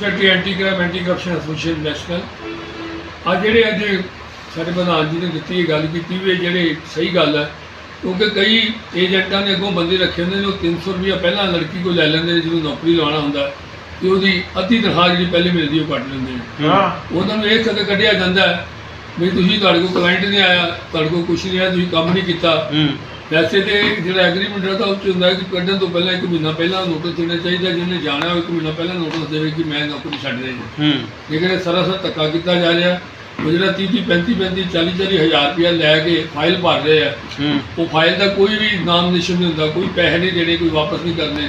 Secretary anti crime anti corruption association national ਆ ਜਿਹੜੇ ਅੱਜ ਸਾਡੇ ਪ੍ਰਧਾਨ ਜੀ ਨੇ ਦਿੱਤੀ ਇਹ ਗੱਲ ਕੀਤੀ ਵੀ ਇਹ ਜਿਹੜੇ ਸਹੀ ਗੱਲ ਹੈ ਕਿਉਂਕਿ ਕਈ ਏਜੰਟਾਂ ਨੇ ਅੱਗੋਂ ਬੰਦੇ ਰੱਖੇ ਹੁੰਦੇ ਨੇ ਉਹ 300 ਰੁਪਇਆ ਪਹਿਲਾਂ ਲੜਕੀ ਕੋਲ ਲੈ ਲੈਂਦੇ ਨੇ ਜਦੋਂ ਨੌਕਰੀ ਲਵਾਉਣਾ ਹੁੰਦਾ ਤੇ ਉਹਦੀ ਅੱਧੀ ਤਨਖਾਹ ਜਿਹੜੀ ਪਹਿਲੇ ਮਿਲਦੀ ਉਹ ਕੱਟ ਲੈਂਦੇ ਨੇ। ਹਾਂ। ਉਹਨਾਂ ਨੂੰ ਇਹ ਕਦੇ ਕੱਢਿਆ ਜਾਂਦਾ ਵੀ ਤੁਸੀਂ ਤੁਹਾਡੇ ਕੋਲ ਕਲਾਇੰਟ ਨਹੀਂ ਆਇਆ ਤੁਹਾਡੇ ਕੋਲ ਕੁਛ ਨਹੀਂ ਆਇਆ ਤੁਸੀਂ ਕੰਮ ਨਹੀਂ ਕੀਤਾ। ਵੈਸੇ ਤੇ ਜਿਹੜਾ ਐਗਰੀਮੈਂਟ ਹੈ ਤਾਂ ਉਹ 'ਚ ਹੁੰਦਾ ਹੈ ਕਿ ਕੱਢਣ ਤੋਂ ਪਹਿਲਾਂ ਇੱਕ ਮਹੀਨਾ ਪਹਿਲਾਂ ਨੋਟਿਸ ਦੇਣਾ ਚਾਹੀਦਾ ਜਿਹਨੇ ਜਾਣਾ ਉਹ ਇੱਕ ਮਹੀਨਾ ਪਹਿਲਾਂ ਨੋਟਿਸ ਦੇਵੇ ਕਿ ਮੈਂ ਨੌਕਰੀ ਛੱਡ ਰਹੀ ਹਾਂ। ਹੂੰ ਲੇਕਿਨ ਇਹ ਸਰਾਸਰ ਧੱਕਾ ਕੀਤਾ ਜਾ ਰਿਹਾ। ਉਹ ਜਿਹੜਾ 30 30 35 35 40 40 ਹਜ਼ਾਰ ਰੁਪਇਆ ਲੈ ਕੇ ਫਾਈਲ ਭਰ ਰਹੇ ਆ। ਹੂੰ। ਉਹ ਫਾਈਲ ਦਾ ਕੋਈ ਵੀ ਨਾਮ ਨਿਸ਼ਾਨ ਨਹੀਂ ਹੁੰਦਾ ਕੋਈ ਪੈਸੇ ਨਹੀਂ ਦੇਣੇ ਕੋਈ ਵਾਪਸ ਨਹੀਂ ਕਰਨੇ।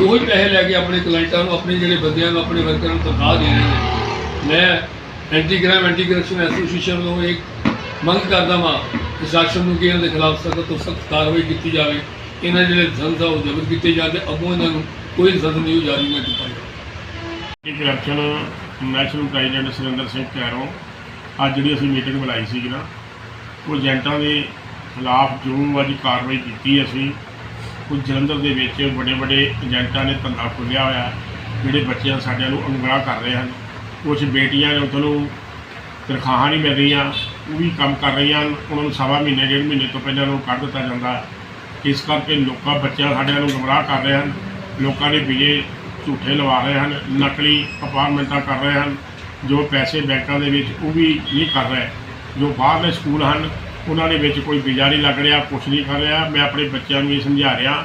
ਉਹੀ ਪੈਸੇ ਲੈ ਕੇ ਆਪਣੇ ਕਲਾਇੰਟਾਂ ਨੂੰ ਆਪਣੇ ਜਿਹੜੇ ਬੰਦਿਆਂ ਨੂੰ ਆਪਣੇ ਵਰਕਰਾਂ ਨੂੰ ਤਨਖਾਹ ਦੇ ਰਹੇ ਨੇ। ਮੈਂ anti crime anti corruption association ਨੂੰ ਇੱਕ ਮੰਗ ਕਰਦਾ ਵਾਂ ਕਿ ਨੂੰ ਕਿ ਇਹਨਾਂ ਦੇ ਖਿਲਾਫ ਸਖਤ ਤੋਂ ਸਖਤ ਕਾਰਵਾਈ ਕੀਤੀ ਜਾਵੇ। ਇਹਨਾਂ ਜਿਹੜੇ ਸੰਸਾ ਉਹ ਜ਼ਬਰ ਕੀਤੇ ਜਾਂਦੇ, ਅੱਗੋਂ ਇਹਨਾਂ ਨੂੰ ਕੋਈ ਸਜ਼ਾ ਨਹੀਂ ਜਾਰੀ ਨਾ ਕੀਤਾ ਜਾਵੇ ਇਹ corruption national president Surinder Singh Kairon ਅੱਜ ਜਿਹੜੀ ਅਸੀਂ ਮੀਟਿੰਗ ਬੁਲਾਈ ਸੀ ਨਾ, ਉਹ ਏਜੰਟਾਂ ਦੇ ਖਿਲਾਫ ਜੋ ਅੱਜ ਕਾਰਵਾਈ ਕੀਤੀ ਅਸੀਂ, ਉਹ ਜਲੰਧਰ ਦੇ ਵਿੱਚ ਵੱਡੇ ਵੱਡੇ ਏਜੰਟਾਂ ਨੇ ਧੰਦਾ ਖੋਲ੍ਹਿਆ ਹੋਇਆ, ਜਿਹੜੇ ਬੱਚਿਆਂ ਸਾਡਿਆਂ ਨੂੰ ਅਨਗੜਾ ਕਰ ਰਹੇ ਹਨ। ਕੁਝ ਬੇਟੀਆਂ ਨੇ ਉਹਨਾਂ ਤਨਖਾਹਾਂ ਨਹੀਂ ਮਿਲ ਰਹੀਆਂ ਉਹ ਵੀ ਕੰਮ ਕਰ ਰਹੀਆਂ ਹਨ ਉਹਨਾਂ ਨੂੰ ਸਵਾ ਮਹੀਨੇ, ਡੇਢ ਮਹੀਨੇ ਤੋਂ ਪਹਿਲਾਂ ਉਹਨਾਂ ਨੂੰ ਕੱਢ ਦਿੱਤਾ ਜਾਂਦਾ। ਇਸ ਕਰਕੇ ਲੋਕਾਂ, ਬੱਚਿਆਂ ਸਾਡਿਆਂ ਨੂੰ ਗੁੰਮਰਾਹ ਕਰ ਰਹੇ ਹਨ। ਲੋਕਾਂ ਦੇ ਵੀਜ਼ੇ ਝੂਠੇ ਲਵਾ ਰਹੇ ਹਨ, ਨਕਲੀ ਅਪਾਰਟਮੈਂਟਾਂ ਕਰ ਰਹੇ ਹਨ। ਜੋ ਪੈਸੇ ਬੈਂਕਾਂ ਦੇ ਵਿੱਚ, ਉਹ ਵੀ ਨਹੀਂ ਕਰ ਰਹੇ। ਜੋ ਬਾਹਰਲੇ ਸਕੂਲ ਹਨ, ਉਹਨਾਂ ਦੇ ਵਿੱਚ ਕੋਈ ਵੀਜ਼ਾ ਨਹੀਂ ਲੱਗ ਰਿਹਾ, ਕੁਛ ਨਹੀਂ ਕਰ ਰਿਹਾ। ਮੈਂ ਆਪਣੇ ਬੱਚਿਆਂ ਨੂੰ ਇਹ ਸਮਝਾ ਰਿਹਾ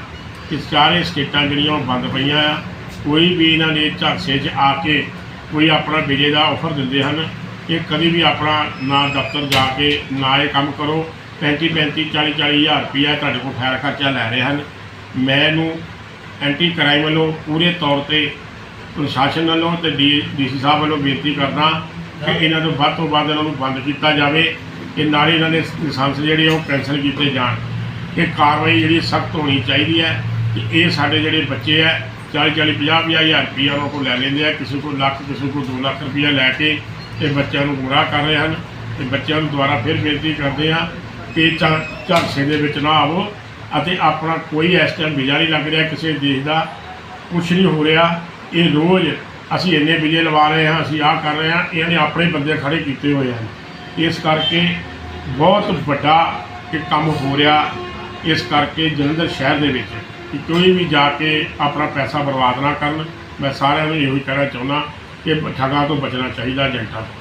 ਕਿ ਸਾਰੇ ਸਟੇਟਾਂ ਜਿਹੜੀਆਂ ਉਹ ਬੰਦ ਪਈਆਂ ਆ, ਕੋਈ ਵੀ ਇਹਨਾਂ ਨੇ ਝਾਂਸੇ 'ਚ ਆ ਕੇ ਕੋਈ ਆਪਣਾ ਵੀਜ਼ੇ ਦਾ ਆਫਰ ਦਿੰਦੇ ਹਨ। ਕਿ ਕਦੇ ਵੀ ਆਪਣਾ ਨਾ ਦਫ਼ਤਰ ਜਾ ਕੇ ਨਾ ਇਹ ਕੰਮ ਕਰੋ। 35 35 40 40 ਹਜ਼ਾਰ ਰੁਪਈਆ ਤੁਹਾਡੇ ਕੋਲ ਖੈਰ ਖਰਚਾ ਲੈ ਰਹੇ ਹਨ। ਮੈਂ ਇਹਨੂੰ ਐਂਟੀ ਕ੍ਰਾਈਮ ਵੱਲੋਂ ਪੂਰੇ ਤੌਰ ਤੇ ਪ੍ਰਸ਼ਾਸਨ ਵੱਲੋਂ ਤੇ ਡੀਸੀ ਸਾਹਿਬ ਵੱਲੋਂ ਬੇਨਤੀ ਕਰਦਾ ਕਿ ਇਹਨਾਂ ਨੂੰ ਵੱਧ ਤੋਂ ਵੱਧ ਇਹਨਾਂ ਨੂੰ ਬੰਦ ਕੀਤਾ ਜਾਵੇ। ਕਿ ਨਾਲੇ ਇਹਨਾਂ ਦੇ ਲਾਇਸੈਂਸ ਜਿਹੜੇ ਉਹ ਕੈਂਸਲ ਕੀਤੇ ਜਾਣ। ਇਹ ਕਾਰਵਾਈ ਜਿਹੜੀ ਸਖਤ ਹੋਣੀ ਚਾਹੀਦੀ ਹੈ ਕਿ ਇਹ ਸਾਡੇ ਜਿਹੜੇ ਬੱਚੇ ਹੈ 40 40 50 50 ਹਜ਼ਾਰ ਰੁਪਈਆ ਉਹਨਾਂ ਕੋਲ ਲੈ ਲੈਂਦੇ ਆ। ਕਿਸੇ ਕੋਲ ਲੱਖ, ਕਿਸੇ ਕੋਲ 2 ਲੱਖ ਰੁਪਈਆ ਲੈ ਕੇ ਇਹ ਬੱਚਿਆਂ ਨੂੰ ਗੁੰਮਰਾਹ ਕਰ ਰਹੇ ਹਨ ਤੇ ਬੱਚਿਆਂ ਨੂੰ ਦੁਬਾਰਾ ਫਿਰ ਬੇਨਤੀ ਕਰਦੇ ਹਾਂ ਕਿ ਝਾ- ਝਾਂਸੇ ਦੇ ਵਿੱਚ ਨਾ ਆਵੋ ਅਤੇ ਆਪਣਾ ਕੋਈ ਇਸ ਟਾਈਮ ਵੀਜ਼ਾ ਨਹੀਂ ਲੱਗ ਰਿਹਾ, ਕਿਸੇ ਦੇਸ਼ ਦਾ ਕੁਛ ਨਹੀਂ ਹੋ ਰਿਹਾ। ਇਹ ਰੋਜ਼ ਅਸੀਂ ਇੰਨੇ ਵੀਜ਼ੇ ਲਵਾ ਰਹੇ ਹਾਂ, ਅਸੀਂ ਆਹ ਕਰ ਰਹੇ ਹਾਂ, ਇਹਨਾਂ ਨੇ ਆਪਣੇ ਬੰਦੇ ਖੜੇ ਕੀਤੇ ਹੋਏ ਹਨ। ਇਸ ਕਰਕੇ ਬਹੁਤ ਵੱਡਾ ਇਹ ਕੰਮ ਹੋ ਰਿਹਾ ਇਸ ਕਰਕੇ ਜਲੰਧਰ ਸ਼ਹਿਰ ਦੇ ਵਿੱਚ ਕਿ ਕੋਈ ਵੀ ਜਾ ਕੇ ਆਪਣਾ ਪੈਸਾ ਬਰਬਾਦ ਨਾ ਕਰਨ। ਮੈਂ ਸਾਰਿਆਂ ਨੂੰ ਇਹੋ ਹੀ ਕਹਿਣਾ ਚਾਹੁੰਦਾ ਕਿ ਠੱਗਾਂ ਤੋਂ ਬਚਣਾ ਚਾਹੀਦਾ ਏਜੰਟਾਂ ਤੋਂ।